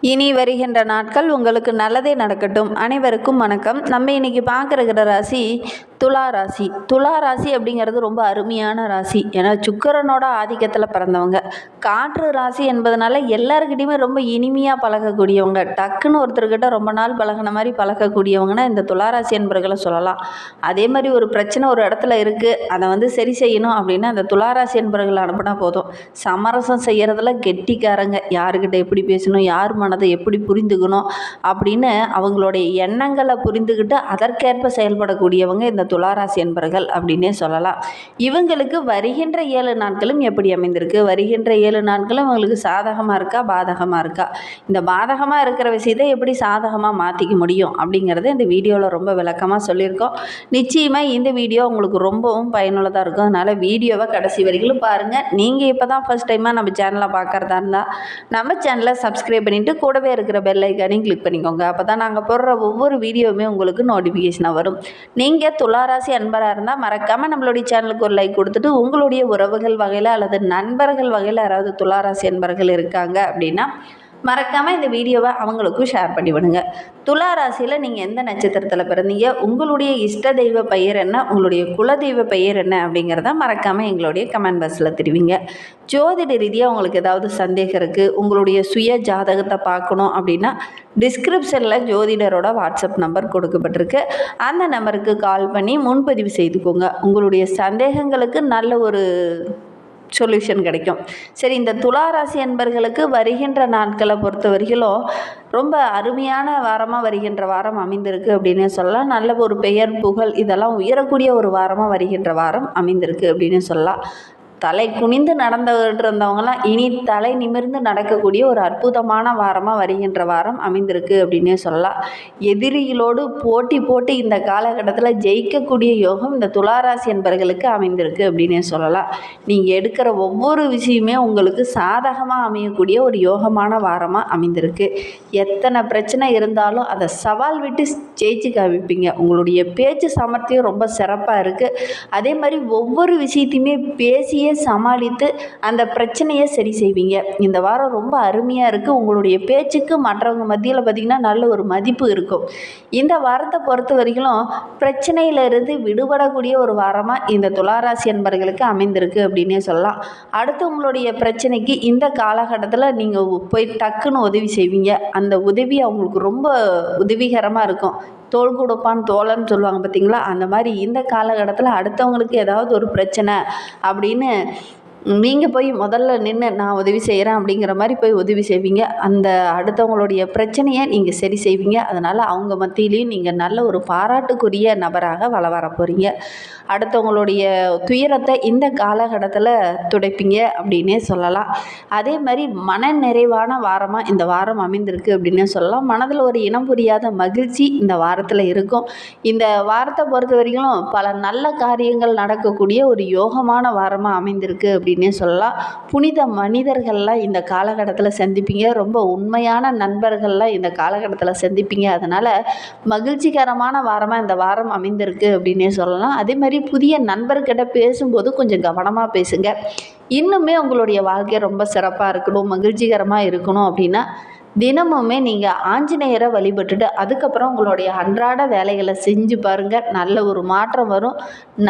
இனி வருகின்ற நாட்கள் உங்களுக்கு நல்லதே நடக்கட்டும். அனைவருக்கும் வணக்கம். நம்ம இன்னைக்கு பார்க்குற ராசி துலா ராசி. துலா ராசி அப்படிங்கிறது ரொம்ப அருமையான ராசி. ஏன்னா சுக்கரனோட ஆதிக்கத்தில் பிறந்தவங்க. காற்று ராசி என்பதனால எல்லாருக்கிட்டையுமே ரொம்ப இனிமையாக பழகக்கூடியவங்க. டக்குன்னு ஒருத்தர்கிட்ட ரொம்ப நாள் பழகுன மாதிரி பழகக்கூடியவங்கன்னா இந்த துலா ராசி என்பர்களை சொல்லலாம். அதே மாதிரி ஒரு பிரச்சனை ஒரு இடத்துல இருக்குது அதை வந்து சரி செய்யணும் அப்படின்னா அந்த துலா ராசி என்பர்களை அனுப்பினா போதும். சமரசம் செய்கிறதுல கெட்டிக்காரங்க. யாருக்கிட்ட எப்படி பேசணும்? யார் மனதை எப்படி புரிந்துக்கணும்? அப்படின்னு அவங்களுடைய எண்ணங்களை புரிந்துக்கிட்டு அதற்கேற்ப செயல்படக்கூடியவங்க இந்த துளாராசி என்பர்கள் அப்படின்னே சொல்லலாம். இவங்களுக்கு வருகின்ற ஏழு நாட்களும் எப்படி அமைந்திருக்கு? வருகின்ற ஏழு நாட்களும் அவங்களுக்கு சாதகமாக இருக்கா? பாதகமாக இருக்கா? இந்த பாதகமாக இருக்கிற விஷயத்தை எப்படி சாதகமாக மாற்றிக்க முடியும்? அப்படிங்கிறத இந்த வீடியோவில் ரொம்ப விளக்கமாக சொல்லியிருக்கோம். நிச்சயமாக இந்த வீடியோ உங்களுக்கு ரொம்பவும் பயனுள்ளதாக இருக்கும். அதனால் வீடியோவை கடைசி வரைக்கும் பாருங்கள் நீங்கள் இப்போ தான் ஃபஸ்ட் டைமாக நம்ம சேனலை பார்க்குறதா இருந்தால் நம்ம சேனலை சப்ஸ்கிரைப் பண்ணிவிட்டு கூடவே இருக்கிற பெல் ஐக்கானையும் கிளிக் பண்ணிக்கோங்க. அப்போ தான் நாங்கள் போடுற ஒவ்வொரு வீடியோவுமே உங்களுக்கு நோட்டிஃபிகேஷனாக வரும். நீங்கள் துளாராசி அன்பராக இருந்தால் மறக்காமல் நம்மளுடைய சேனலுக்கு ஒரு லைக் கொடுத்துட்டு உங்களுடைய உறவுகள் வகையில் அல்லது நண்பர்கள் வகையில் யாராவது துளாராசி அன்பர்கள் இருக்காங்க அப்படின்னா மறக்காமல் இந்த வீடியோவை அவங்களுக்கும் ஷேர் பண்ணி விடுங்க. துலா ராசியில் நீங்கள் எந்த நட்சத்திரத்தில் பிறந்தீங்க? உங்களுடைய இஷ்ட தெய்வ பெயர் என்ன? உங்களுடைய குலதெய்வ பெயர் என்ன? அப்படிங்கிறத மறக்காமல் எங்களுடைய கமெண்ட் பாக்ஸில் தெரிவிங்க. ஜோதிட ரீதியாக உங்களுக்கு ஏதாவது சந்தேகம் இருக்குது உங்களுடைய சுய ஜாதகத்தை பார்க்கணும் அப்படின்னா டிஸ்கிரிப்ஷனில் ஜோதிடரோட வாட்ஸ்அப் நம்பர் கொடுக்கப்பட்டிருக்கு. அந்த நம்பருக்கு கால் பண்ணி முன்பதிவு செய்துக்கோங்க. உங்களுடைய சந்தேகங்களுக்கு நல்ல ஒரு சொல்யூஷன் கிடைக்கும். சரி இந்த துளாராசி அன்பர்களுக்கு வருகின்ற நாட்களை பொறுத்தவரைகளும் ரொம்ப அருமையான வாரமாக வருகின்ற வாரம் அமைந்திருக்கு அப்படின்னு சொல்லலாம். நல்ல ஒரு பெயர் புகழ் இதெல்லாம் உயரக்கூடிய ஒரு வாரமாக வருகின்ற வாரம் அமைந்திருக்கு அப்படின்னு சொல்லலாம். தலை குனிந்து நடந்துகிட்டு இருந்தவங்களாம் இனி தலை நிமிர்ந்து நடக்கக்கூடிய ஒரு அற்புதமான வாரமாக வருகின்ற வாரம் அமைந்திருக்கு அப்படின்னே சொல்லலாம். எதிரிகளோடு போட்டி போட்டு இந்த காலகட்டத்தில் ஜெயிக்கக்கூடிய யோகம் இந்த துளாராசி என்பர்களுக்கு அமைந்திருக்கு அப்படின்னே சொல்லலாம். நீங்கள் எடுக்கிற ஒவ்வொரு விஷயமே உங்களுக்கு சாதகமாக அமையக்கூடிய ஒரு யோகமான வாரமாக அமைந்திருக்கு. எத்தனை பிரச்சனை இருந்தாலும் அதை சவால் விட்டு ஜெயிச்சு காமிப்பீங்க. உங்களுடைய பேச்சு சாமர்த்தியம் ரொம்ப சிறப்பாக இருக்குது அதே மாதிரி ஒவ்வொரு விஷயத்தையுமே பேசியே சமாளித்து அந்த பிரச்சனையை சரி செய்வீங்க. இந்த வாரம் ரொம்ப அருமையாக இருக்குது உங்களுடைய பேச்சுக்கு மற்றவங்க மத்தியில் பார்த்திங்கன்னா நல்ல ஒரு மதிப்பு இருக்கும். இந்த வாரத்தை பொறுத்த வரைக்கும் பிரச்சனையிலிருந்து விடுபடக்கூடிய ஒரு வாரமாக இந்த துளாராசி அன்பர்களுக்கு அமைந்திருக்கு அப்படின்னே சொல்லலாம். அடுத்து உங்களுடைய பிரச்சனைக்கு இந்த காலகட்டத்தில் நீங்கள் போய் டக்குன்னு உதவி செய்வீங்க. அந்த உதவி அவங்களுக்கு ரொம்ப உதவிகரமாக இருக்கும். தோல் கொடுப்பான் தோழன்னு சொல்லுவாங்க பார்த்தீங்களா அந்த மாதிரி இந்த காலகட்டத்தில் அடுத்தவங்களுக்கு ஏதாவது ஒரு பிரச்சனை அப்படின்னு நீங்கள் போய் முதல்ல நின்று நான் உதவி செய்கிறேன் அப்படிங்கிற மாதிரி போய் உதவி செய்வீங்க. அந்த அடுத்தவங்களுடைய பிரச்சனையை நீங்கள் சரி செய்வீங்க. அதனால் அவங்க மத்தியிலையும் நீங்கள் நல்ல ஒரு பாராட்டுக்குரிய நபராக வள வர போகிறீங்க அடுத்தவங்களுடைய துயரத்தை இந்த காலகட்டத்தில் துடைப்பீங்க அப்படின்னே சொல்லலாம். அதே மாதிரி மன நிறைவான வாரமாக இந்த வாரம் அமைந்திருக்கு அப்படின்னே சொல்லலாம். மனதில் ஒரு இனம் புரியாத மகிழ்ச்சி இந்த வாரத்தில் இருக்கும். இந்த வாரத்தை பொறுத்த வரைக்கும் பல நல்ல காரியங்கள் நடக்கக்கூடிய ஒரு யோகமான வாரமாக அமைந்திருக்கு அப்படின்னே சொல்லலாம். புனித மனிதர்கள்லாம் இந்த காலகட்டத்தில் சந்திப்பீங்க. ரொம்ப உண்மையான நண்பர்கள்லாம் இந்த காலகட்டத்தில் சந்திப்பீங்க. அதனால் மகிழ்ச்சிகரமான வாரமாக இந்த வாரம் அமைந்திருக்கு அப்படின்னே சொல்லலாம். அதே மாதிரி புதிய நண்பர்கிட்ட பேசும்போது கொஞ்சம் கவனமாக பேசுங்க. இன்னுமே உங்களுடைய வாழ்க்கை ரொம்ப சிறப்பாக இருக்கணும் மகிழ்ச்சிகரமாக இருக்கணும் அப்படின்னா தினமுமே நீங்கள் ஆஞ்சநேயரை வழிபட்டுட்டு அதுக்கப்புறம் உங்களுடைய அன்றாட வேலைகளை செஞ்சு பாருங்கள் நல்ல ஒரு மாற்றம் வரும்.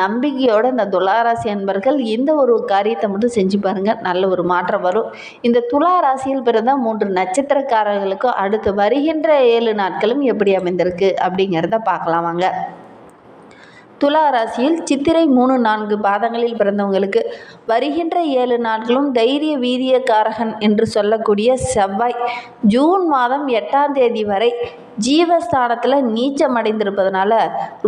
நம்பிக்கையோடு இந்த துளாராசி அன்பர்கள் இந்த ஒரு காரியத்தை மட்டும் செஞ்சு பாருங்கள் நல்ல ஒரு மாற்றம் வரும். இந்த துலா ராசியில் பிறந்த மூன்று நட்சத்திரக்காரர்களுக்கும் அடுத்து வருகின்ற ஏழு நாட்களும் எப்படி அமைந்திருக்கு அப்படிங்கிறத பார்க்கலாம் வாங்க. துலா ராசியில் சித்திரை மூணு நான்கு பாதங்களில் பிறந்தவங்களுக்கு வருகின்ற ஏழு நாட்களும் தைரிய வீரியக்காரகன் என்று சொல்லக்கூடிய செவ்வாய். ஜூன் மாதம் எட்டாம் தேதி வரை ஜீவஸ்தானத்தில் நீச்சம் அடைந்திருப்பதனால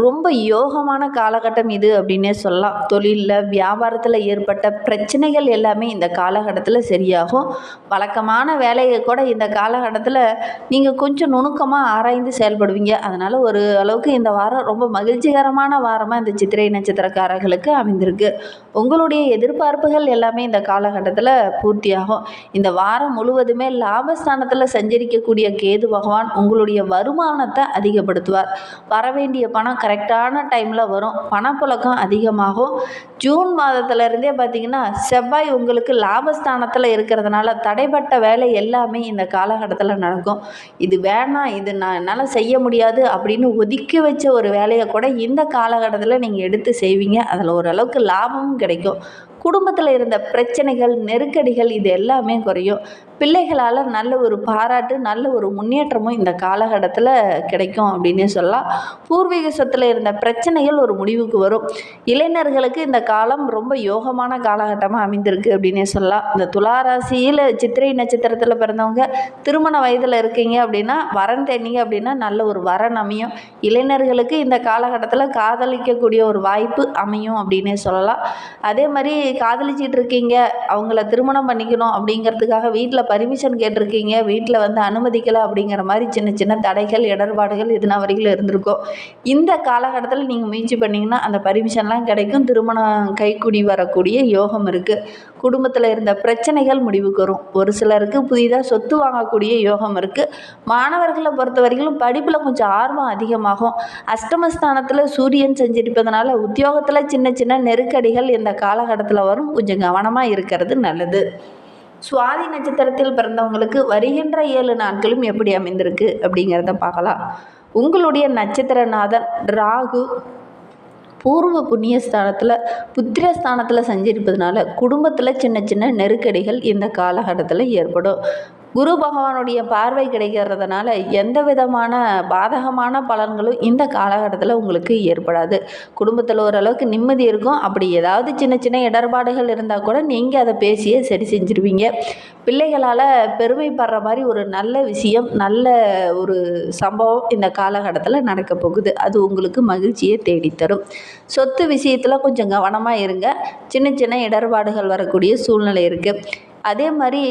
ரொம்ப யோகமான காலகட்டம் இது அப்படின்னே சொல்லலாம். தொழிலில் வியாபாரத்தில் ஏற்பட்ட பிரச்சனைகள் எல்லாமே இந்த காலகட்டத்தில் சரியாகும். வழக்கமான வேலையை கூட இந்த காலகட்டத்தில் நீங்கள் கொஞ்சம் நுணுக்கமாக ஆராய்ந்து செயல்படுவீங்க. அதனால் ஒரு அளவுக்கு இந்த வாரம் ரொம்ப மகிழ்ச்சிகரமான வாரமாக இந்த சித்திரை நட்சத்திரக்காரர்களுக்கு அமைந்திருக்கு. உங்களுடைய எதிர்பார்ப்புகள் எல்லாமே இந்த காலகட்டத்தில் பூர்த்தியாகும். இந்த வாரம் முழுவதுமே லாபஸ்தானத்தில் சஞ்சரிக்கக்கூடிய கேது பகவான் உங்களுடைய வருமானத்தை அதிகப்படுத்துவார். வரவேண்டிய பணம் கரெக்டான டைமில் வரும். பணப்புழக்கம் அதிகமாகும். ஜூன் மாதத்துலேருந்தே பார்த்தீங்கன்னா செவ்வாய் உங்களுக்கு லாபஸ்தானத்தில் இருக்கிறதுனால தடைப்பட்ட வேலை எல்லாமே இந்த காலகட்டத்தில் நடக்கும். இது வேணாம் இது நான் என்னால் செய்ய முடியாது அப்படின்னு ஒதுக்கி வச்ச ஒரு வேலையை கூட இந்த காலகட்டத்தில் நீங்கள் எடுத்து செய்வீங்க. அதில் ஓரளவுக்கு லாபமும் கிடைக்கும். குடும்பத்தில் இருந்த பிரச்சனைகள் நெருக்கடிகள் இது எல்லாமே குறையும். பிள்ளைகளால் நல்ல ஒரு பாராட்டு நல்ல ஒரு முன்னேற்றமும் இந்த காலகட்டத்தில் கிடைக்கும் அப்படின்னே சொல்லலாம். பூர்வீக சொத்தில் இருந்த பிரச்சனைகள் ஒரு முடிவுக்கு வரும். இளைஞர்களுக்கு இந்த காலம் ரொம்ப யோகமான காலகட்டமாக அமைந்திருக்கு அப்படின்னே சொல்லலாம். இந்த துளாராசியில் சித்திரை நட்சத்திரத்தில் பிறந்தவங்க திருமண வயதில் இருக்கீங்க அப்படின்னா வரன் தேடிங்க அப்படின்னா நல்ல ஒரு வரன் அமையும். இளைஞர்களுக்கு இந்த காலகட்டத்தில் காதலிக்கக்கூடிய ஒரு வாய்ப்பு அமையும் அப்படின்னே சொல்லலாம். அதே மாதிரி காதலிச்சிட்டு இருக்கீங்க அவங்கள திருமணம் பண்ணிக்கணும் அப்படிங்கிறதுக்காக வீட்டில் பர்மிஷன் கேட்டிருக்கீங்க. வீட்டில் வந்து அனுமதிக்கலை அப்படிங்கிற மாதிரி சின்ன சின்ன தடைகள் இடர்பாடுகள் இதுனா வரைக்கும் இருந்திருக்கும். இந்த காலகட்டத்தில் நீங்கள் முயற்சி பண்ணிங்கன்னா அந்த பர்மிஷன்லாம் கிடைக்கும். திருமணம் கைக்குடி வரக்கூடிய யோகம் இருக்குது குடும்பத்தில் இருந்த பிரச்சனைகள் முடிவுக்கு வரும். ஒரு சிலருக்கு புதிதாக சொத்து வாங்கக்கூடிய யோகம் இருக்குது மாணவர்களை பொறுத்த வரைக்கும் படிப்பில் கொஞ்சம் ஆர்வம் அதிகமாகும். அஷ்டமஸ்தானத்தில் சூரியன் செஞ்சிருப்பதனால உத்தியோகத்தில் சின்ன சின்ன நெருக்கடிகள் இந்த காலகட்டத்தில் வரும். கொஞ்சம் கவனமாக இருக்கிறது நல்லது. சுவாதி நட்சத்திரத்தில் பிறந்தவங்களுக்கு வருகின்ற ஏழு நாட்களும் எப்படி அமைந்திருக்கு அப்படிங்கிறத பார்க்கலாம். உங்களுடைய நட்சத்திரநாதன் ராகு பூர்வ புண்ணியஸ்தானத்தில் புத்திரஸ்தானத்தில் சஞ்சரிப்பதனால குடும்பத்தில் சின்ன சின்ன நெருக்கடிகள் இந்த காலகட்டத்தில் ஏற்படும். குரு பகவானுடைய பார்வை கிடைக்கிறதுனால எந்த விதமான பாதகமான பலன்களும் இந்த காலகட்டத்தில் உங்களுக்கு ஏற்படாது. குடும்பத்தில் ஓரளவுக்கு நிம்மதி இருக்கும். அப்படி ஏதாவது சின்ன சின்ன இடர்பாடுகள் இருந்தால் கூட நீங்கள் அதை பேசியே சரி செஞ்சுருவீங்க. பிள்ளைகளால் பெருமைப்படுற மாதிரி ஒரு நல்ல விஷயம் நல்ல ஒரு சம்பவம் இந்த காலகட்டத்தில் நடக்க போகுது. அது உங்களுக்கு மகிழ்ச்சியை தேடித்தரும். சொத்து விஷயத்தில் கொஞ்சம் கவனமாக இருங்க. சின்ன சின்ன இடர்பாடுகள் வரக்கூடிய சூழ்நிலை இருக்குது அதே மாதிரி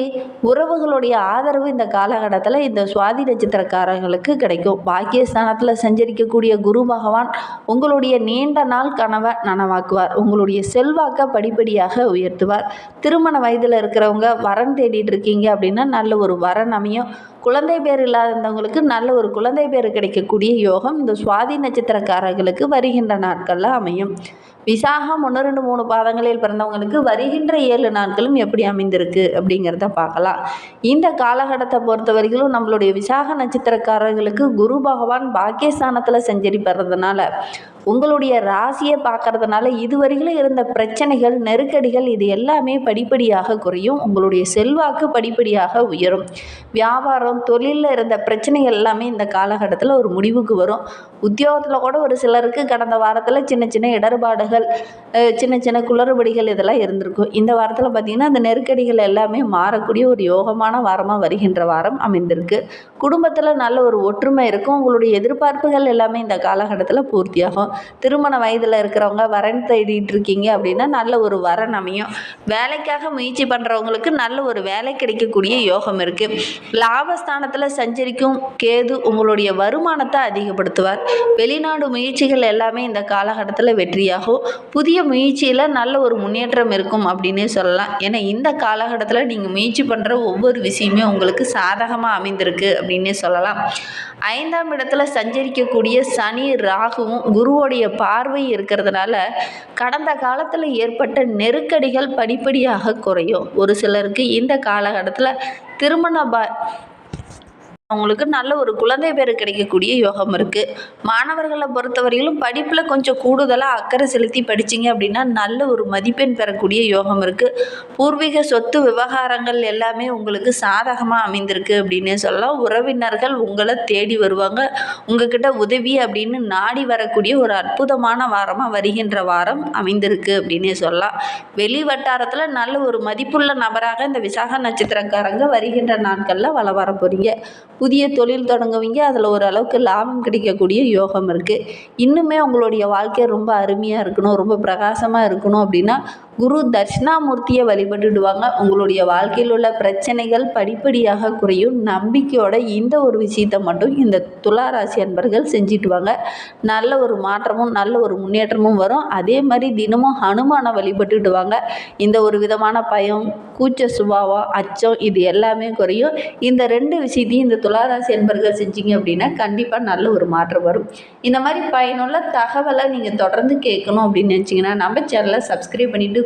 உறவுகளுடைய ஆதரவு இந்த காலகட்டத்தில் இந்த சுவாதி நட்சத்திரக்காரங்களுக்கு கிடைக்கும். பாக்கியஸ்தானத்தில் சஞ்சரிக்கக்கூடிய குரு பகவான் உங்களுடைய நீண்ட நாள் கனவை நனவாக்குவார். உங்களுடைய செல்வாக்கை படிப்படியாக உயர்த்துவார். திருமண வயதில் இருக்கிறவங்க வரன் தேடிட்டு இருக்கீங்க அப்படின்னா நல்ல ஒரு வரன் அமையும். குழந்தை பேர் இல்லாதவங்களுக்கு நல்ல ஒரு குழந்தை பேர் கிடைக்கக்கூடிய யோகம் இந்த சுவாதி நட்சத்திரக்காரர்களுக்கு வருகின்ற நாட்களில் அமையும். விசாகம் ஒன்று ரெண்டு மூணு பாதங்களில் பிறந்தவங்களுக்கு வருகின்ற ஏழு நாட்களும் எப்படி அமைந்திருக்கு? அப்படிங்கிறத பார்க்கலாம். இந்த காலகட்டத்தை பொறுத்த வரைக்கும் நம்மளுடைய விசாக நட்சத்திரக்காரர்களுக்கு குரு பகவான் பாக்கியஸ்தானத்தில் செஞ்சரி பெறதுனால உங்களுடைய ராசியை பார்க்கறதுனால இதுவரையிலும் இருந்த பிரச்சனைகள் நெருக்கடிகள் இது எல்லாமே படிப்படியாக குறையும். உங்களுடைய செல்வாக்கு படிப்படியாக உயரும். வியாபாரம் தொழிலில் இருந்த பிரச்சனைகள் எல்லாமே இந்த காலகட்டத்தில் ஒரு முடிவுக்கு வரும். உத்தியோகத்தில் கூட ஒரு சிலருக்கு கடந்த வாரத்தில் சின்ன சின்ன இடர்பாடுகள் சின்ன சின்ன குளறுபடிகள் இதெல்லாம் இருந்திருக்கும். இந்த வாரத்தில் பார்த்திங்கன்னா அந்த நெருக்கடிகள் எல்லாமே மாறக்கூடிய ஒரு யோகமான வாரமாக வருகின்ற வாரம் அமைந்திருக்கு. குடும்பத்தில் நல்ல ஒரு ஒற்றுமை இருக்கும். உங்களுடைய எதிர்பார்ப்புகள் எல்லாமே இந்த காலகட்டத்தில் பூர்த்தியாகும். திருமண வயதில் இருக்கிறவங்க வரன் தேடிட்டு இருக்கீங்க அப்படின்னா நல்ல ஒரு வரன் அமையும். வேலைக்காக முயற்சி பண்ணுறவங்களுக்கு நல்ல ஒரு வேலை கிடைக்கக்கூடிய யோகம் இருக்குது லாபஸ்தானத்தில் சஞ்சரிக்கும் கேது உங்களுடைய வருமானத்தை அதிகப்படுத்துவார். வெளிநாடு முயற்சிகள் எல்லாமே இந்த காலகட்டத்தில் வெற்றியாகும். புதிய முயற்சியில் நல்ல ஒரு முன்னேற்றம் இருக்கும் அப்படின்னே சொல்லலாம். ஏன்னா இந்த காலகட்டத்தில் நீங்கள் முயற்சி பண்ணுற ஒவ்வொரு விஷயமே உங்களுக்கு சாதகமாக அமைந்திருக்கு அப்படின்னே சொல்லலாம். ஐந்தாம் இடத்துல சஞ்சரிக்கக்கூடிய சனி ராகுவும் குருவோடைய பார்வை இருக்கிறதுனால கடந்த காலத்தில் ஏற்பட்ட நெருக்கடிகள் படிப்படியாக குறையும். ஒரு சிலருக்கு இந்த காலகட்டத்தில் திருமண ப அவங்களுக்கு நல்ல ஒரு குழந்தை பேர் கிடைக்கக்கூடிய யோகம் இருக்குது மாணவர்களை பொறுத்தவரையிலும் படிப்பில் கொஞ்சம் கூடுதலாக அக்கறை செலுத்தி படிச்சீங்க அப்படின்னா நல்ல ஒரு மதிப்பெண் பெறக்கூடிய யோகம் இருக்குது பூர்வீக சொத்து விவகாரங்கள் எல்லாமே உங்களுக்கு சாதகமாக அமைந்திருக்கு அப்படின்னே சொல்லலாம். உறவினர்கள் உங்களை தேடி வருவாங்க. உங்ககிட்ட உதவி அப்படின்னு நாடி வரக்கூடிய ஒரு அற்புதமான வாரமாக வருகின்ற வாரம் அமைந்திருக்கு அப்படின்னே சொல்லலாம். வெளி வட்டாரத்தில் நல்ல ஒரு மதிப்புள்ள நபராக இந்த விசாக நட்சத்திரக்காரங்க வருகின்ற நாட்களில் வள வர போகிறீங்க புதிய தொழில் தொடங்குவீங்க. அதில் ஓரளவுக்கு லாபம் கிடைக்கக்கூடிய யோகம் இருக்குது இன்னுமே உங்களுடைய வாழ்க்கை ரொம்ப அருமையாக இருக்கணும் ரொம்ப பிரகாசமாக இருக்கணும் அப்படின்னா குரு தட்சிணாமூர்த்தியை வழிபட்டுடுவாங்க. உங்களுடைய வாழ்க்கையில் உள்ள பிரச்சனைகள் படிப்படியாக குறையும். நம்பிக்கையோட இந்த ஒரு விஷயத்தை மட்டும் இந்த துளாராசி அன்பர்கள் செஞ்சுட்டுவாங்க. நல்ல ஒரு மாற்றமும் நல்ல ஒரு முன்னேற்றமும் வரும். அதே மாதிரி தினமும் ஹனுமானை வழிபட்டுடுவாங்க. இந்த ஒரு விதமான பயம் கூச்ச சுபாவம் அச்சம் இது எல்லாமே குறையும். இந்த ரெண்டு விஷயத்தையும் இந்த துளாராசி அன்பர்கள் செஞ்சீங்க அப்படின்னா கண்டிப்பாக நல்ல ஒரு மாற்றம் வரும். இந்த மாதிரி பயனுள்ள தகவலை நீங்கள் தொடர்ந்து கேட்கணும் அப்படின்னு நினச்சிங்கன்னா நம்ம சேனலை சப்ஸ்கிரைப் பண்ணிவிட்டு